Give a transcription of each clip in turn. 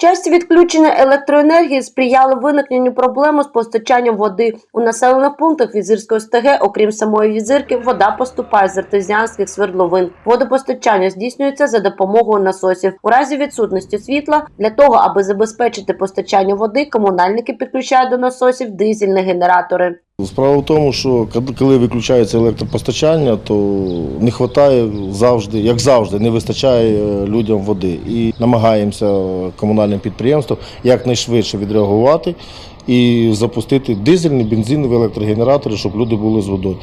Часті відключення електроенергії сприяли виникненню проблеми з постачанням води у населених пунктах Візирської СТГ. Окрім самої візирки, вода поступає з артезіанських свердловин. Водопостачання здійснюється за допомогою насосів. У разі відсутності світла для того, аби забезпечити постачання води, комунальники підключають до насосів дизельні генератори. Справа в тому, що коли виключається електропостачання, то не вистачає завжди, як завжди, не вистачає е, людям води. І намагаємося е, комунальним підприємствам якнайшвидше відреагувати і запустити дизельні, бензинові електрогенератори, щоб люди були з водою.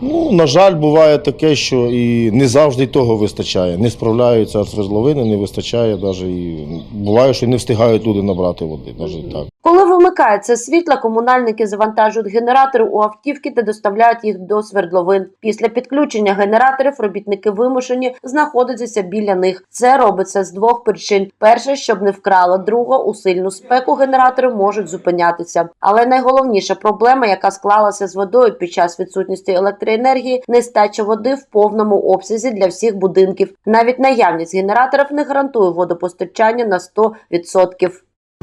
Ну, на жаль, буває таке, що і не завжди того вистачає. Не справляються свердловини, не вистачає навіть і буває, що не встигають люди набрати води. Навіть так. Коли вимикається світло, комунальники завантажують генератори у автівки та доставляють їх до свердловин. Після підключення генераторів робітники вимушені знаходитися біля них. Це робиться з двох причин: перше, щоб не вкрала, друга у сильну спеку генератори можуть зупинятися. Але найголовніша проблема, яка склалася з водою під час відсутності електроенергії, нестача води в повному обсязі для всіх будинків. Навіть наявність генераторів не гарантує водопостачання на 100%.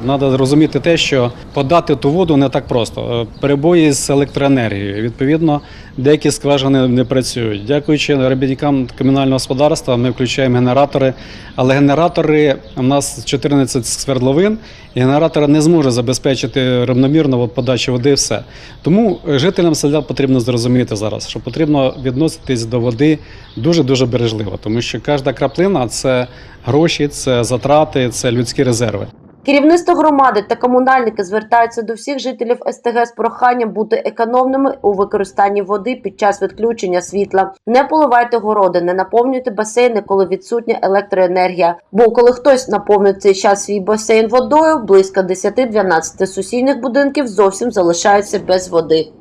Треба зрозуміти те, що подати ту воду не так просто. Е, Перебої з електроенергією. Відповідно, деякі скважини не працюють. Дякуючи робітникам комунального господарства, ми включаємо генератори. Але генератори у нас 14 свердловин, і генератор не зможе забезпечити рівномірну подачу води. і Все тому жителям села потрібно зрозуміти зараз, що потрібно відноситись до води дуже дуже бережливо, тому що кожна краплина це гроші, це затрати, це людські резерви. Керівництво громади та комунальники звертаються до всіх жителів СТГ з проханням бути економними у використанні води під час відключення світла. Не поливайте городи, не наповнюйте басейни, коли відсутня електроенергія. Бо коли хтось наповнить цей час свій басейн водою, близько 10-12 сусідніх будинків зовсім залишаються без води.